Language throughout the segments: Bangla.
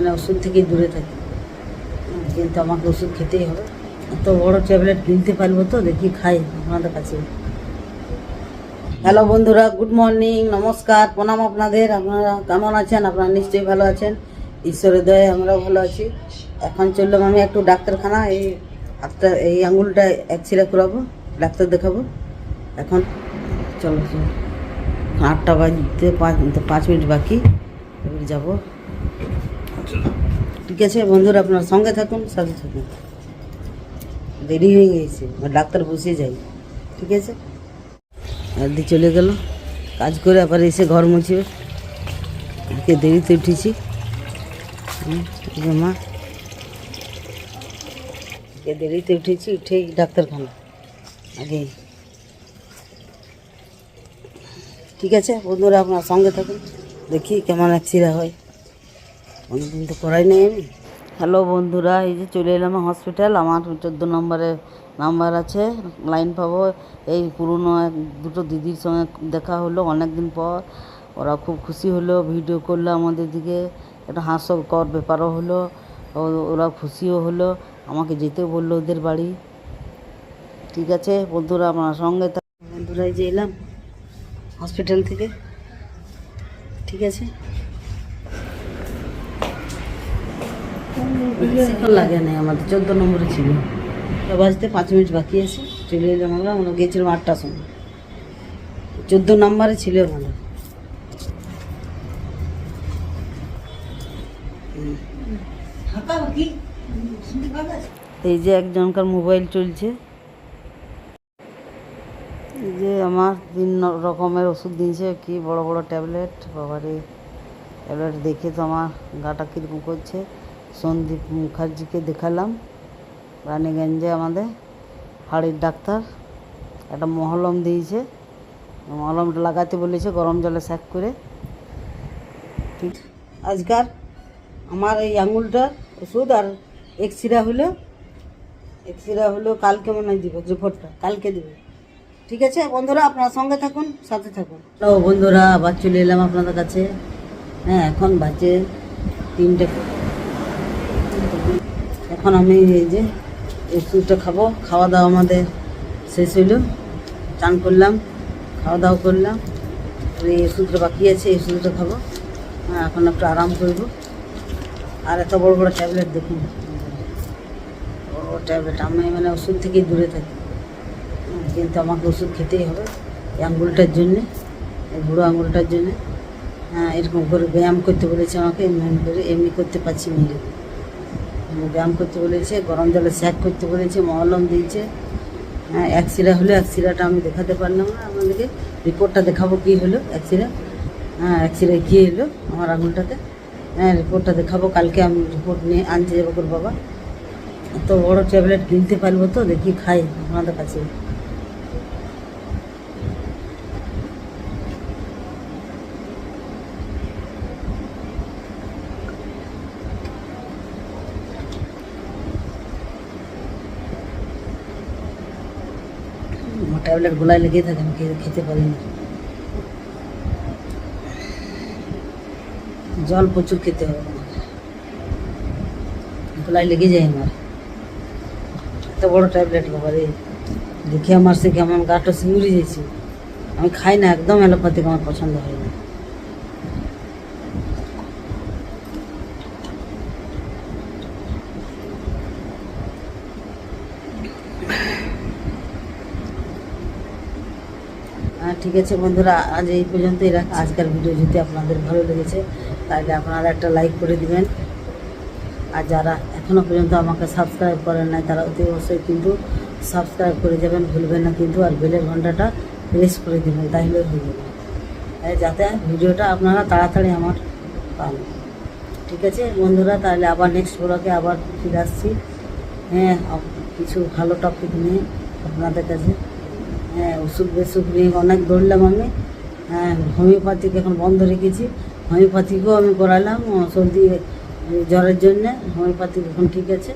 মানে ওষুধ থেকেই দূরে থাকি। কিন্তু আমাকে ওষুধ খেতেই হবে। এত বড় ট্যাবলেট কিনতে পারব তো, দেখি খাই আপনাদের কাছে। হ্যালো বন্ধুরা, গুড মর্নিং, নমস্কার, প্রণাম আপনাদের। আপনারা কেমন আছেন? আপনারা নিশ্চয়ই ভালো আছেন। ঈশ্বরের দয়ে আমরাও ভালো আছি। এখন চললাম আমি একটু ডাক্তারখানা, এই হাতটা, এই আঙুলটা এক এক্সরে করাবো, ডাক্তার দেখাবো। এখন চলো চলো। আটটা বাজতে পাঁচ পাঁচ মিনিট বাকি, এবার যাব। ঠিক আছে, বন্ধুরা, আপনার সঙ্গে থাকুন, সাথে থাকুন। দেরি হয়ে গেছে ডাক্তার বসে যাই ঠিক আছে? দি চলে গেল, কাজ করে আবার এসে ঘর মুছবে। আজকে দেরিতে উঠেছি। মা? আজকে দেরিতে উঠেছি, উঠেই ডাক্তারখানা, আগে। ঠিক আছে, বন্ধুরা, আপনার সঙ্গে থাকুন, দেখি কেমন অ্যাক্সিডেন্ট হয়। অনেকদিন তো করাই নেই। আমি হ্যালো বন্ধুরা এই যে চলে এলাম হসপিটাল আমার চোদ্দ নম্বরে নাম্বার আছে লাইন পাবো। এই পুরনো এক দুটো দিদির সঙ্গে দেখা হলো অনেক দিন পর। ওরা খুব খুশি হলো ভিডিও করল আমাদের দিকে। একটা হাস্যকর ব্যাপারও হলো ও- ওরা খুশিও হলো। আমাকে যেতে বলল ওদের বাড়ি। ঠিক আছে বন্ধুরা আমার সঙ্গে বন্ধুরা যে এলাম হসপিটাল থেকে। ঠিক আছে? বেশিক্ষণ লাগে নাই, আমাদের চোদ্দ নম্বরে ছিল। বাজতে পাঁচ মিনিট বাকি আছে, চলে এলাম আমরা আমরা গিয়েছিলাম আটটার সময়। চোদ্দ নম্বরে ছিল আমাদের এই যে একজনকার মোবাইল চলছে। এই যে আমার তিন রকমের ওষুধ দিয়েছে, কি বড় বড় ট্যাবলেট, বাবারে, ট্যাবলেট দেখে তো আমার গাটা কীরকম করছে। সন্দীপ মুখার্জিকে দেখালাম। রানীগঞ্জে আমাদের হাড়ির ডাক্তার। একটা মহলম দিয়েছে। মহলমটা লাগাতে বলেছে, গরম জলে স্যাক করে। ঠিক। আজকাল আমার এই আঙুলটার ওষুধ আর এক্সিরা হলো। এক্সিরা হলো কালকে মনে হয় দিবে, রিপোর্টটা। কালকে দিবে। ঠিক আছে? বন্ধুরা, আপনার সঙ্গে থাকুন, সাথে থাকুন। বন্ধুরা, আবার চলে এলাম আপনাদের কাছে। হ্যাঁ এখন বাজে তিনটে। এখন আমি এই যে ওষুধটা খাব। খাওয়া দাওয়া আমাদের শেষ হইল। চান করলাম খাওয়া দাওয়া করলাম এই ওষুধটা বাকি আছে এই ওষুধটা খাব। হ্যাঁ এখন একটু আরাম করব। আর এত বড় বড় ট্যাবলেট দেখুন। বড় ট্যাবলেট। আমি মানে ওষুধ থেকেই দূরে থাকি। হুম, কিন্তু আমাকে ওষুধ খেতেই হবে এই আঙুলটার জন্যে এই বুড়ো আঙুলটার জন্যে। হ্যাঁ এরকম করে ব্যায়াম করতে বলেছে আমাকে এমনি করে এমনি করতে পারছি না এরকম। হুম, ব্যায়াম করতে বলেছে, গরম জলে স্যাক করতে বলেছে মহলম দিয়েছে। হ্যাঁ অ্যাক্সিরা হলো অ্যাক্সিরাটা আমি দেখাতে পারলাম না, আপনাদেরকে রিপোর্টটা দেখাবো কী হলো অ্যাক্সিরা হ্যাঁ অ্যাক্সিরা কী এলো আমার আঙুলটাতে। হ্যাঁ রিপোর্টটা দেখাবো, কালকে আমি রিপোর্ট নিয়ে আনতে যাব বাবা। তো বড় ট্যাবলেট কিনতে পারব তো, দেখি খাই আপনাদের কাছে। আমার ট্যাবলেট গোলায় লেগেই থাকে আমি খেতে- খেতে পারি না জল প্রচুর খেতে হবে আমার গোলায় লেগে যায় আমার এত বড় ট্যাবলেট বাবারে দেখে আমার সে কেমন গাটা শিউরে যাইছে আমি খাই না একদম অ্যালোপ্যাথিক আমার পছন্দ হয় না হ্যাঁ ঠিক আছে বন্ধুরা, আজ এই পর্যন্তই রাখ আজকের ভিডিও যদি আপনাদের ভালো লেগেছে, তাহলে আপনারা একটা লাইক করে দিবেন। আর যারা এখনও পর্যন্ত আমাকে সাবস্ক্রাইব করেন নাই, তারা অতি অবশ্যই কিন্তু সাবস্ক্রাইব করে যাবেন। ভুলবেন না কিন্তু, আর বেলের ঘন্টাটা প্রেস করে দেবেন তাহলে হয়ে যাবে যাতে ভিডিওটা আপনারা তাড়াতাড়ি আমার পান। ঠিক আছে বন্ধুরা, তাহলে আবার নেক্সট ব্লগে আবার ফিরে আসছি। হ্যাঁ কিছু ভালো টপিক নিয়ে আপনাদের কাছে হ্যাঁ ওষুধ বেসুখ নিয়ে অনেক দৌড়লাম আমি। হ্যাঁ হোমিওপ্যাথিক এখন বন্ধ রেখেছি। হোমিওপ্যাথিকও আমি করালাম সর্দি জ্বরের জন্য। হোমিওপ্যাথিক এখন ঠিক আছে,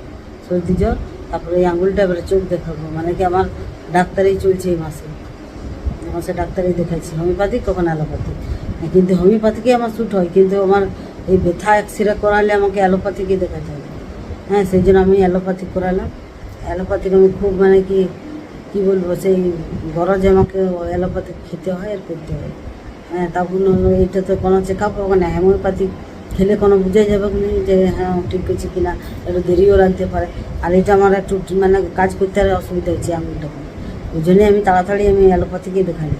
সর্দি, জ্বর। তারপরে এই আঙুলটা এবারে চোখ দেখাবো। মানে কি আমার ডাক্তারই চলছে এই মাসে। এই মাসে ডাক্তারই দেখাচ্ছি হোমিওপ্যাথিক কখন অ্যালোপ্যাথিক? কিন্তু হোমিওপ্যাথিকই আমার শ্যুট হয়, কিন্তু আমার এই ব্যথা এক্সরে করালে আমাকে অ্যালোপ্যাথিকে দেখাতে হবে। হ্যাঁ সেই জন্য আমি অ্যালোপ্যাথিক করালাম। অ্যালোপ্যাথিক আমি খুব মানে কি কি বলব, সেই গরজে আমাকে অ্যালোপ্যাথিক খেতে হয় আর করতে হয়। হ্যাঁ তখন এটা তো কোনো চেক আপ হবে না হোমিওপ্যাথিক খেলে কোনো বুঝে যাবে কি না যে হ্যাঁ ঠিক আছে কিনা, একটু দেরিও লাগতে পারে। আর এটা আমার একটু মানে কাজ করতে আর অসুবিধা হচ্ছে আঙুলটা ওই জন্যই আমি তাড়াতাড়ি আমি অ্যালোপ্যাথিকে দেখাই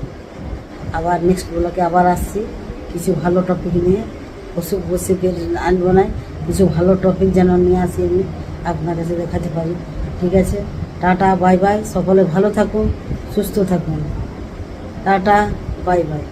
আবার নেক্সট ব্লকে আবার আসছি। কিছু ভালো টপিক নিয়ে অসুখ বসুখের আনব নাই, কিছু ভালো টপিক যেন নিয়ে আসি আমি, আপনার কাছে দেখাতে পারি। ঠিক আছে? Tata bye bye. সকলে ভালো থাকুন সুস্থ থাকুন। Tata bye bye.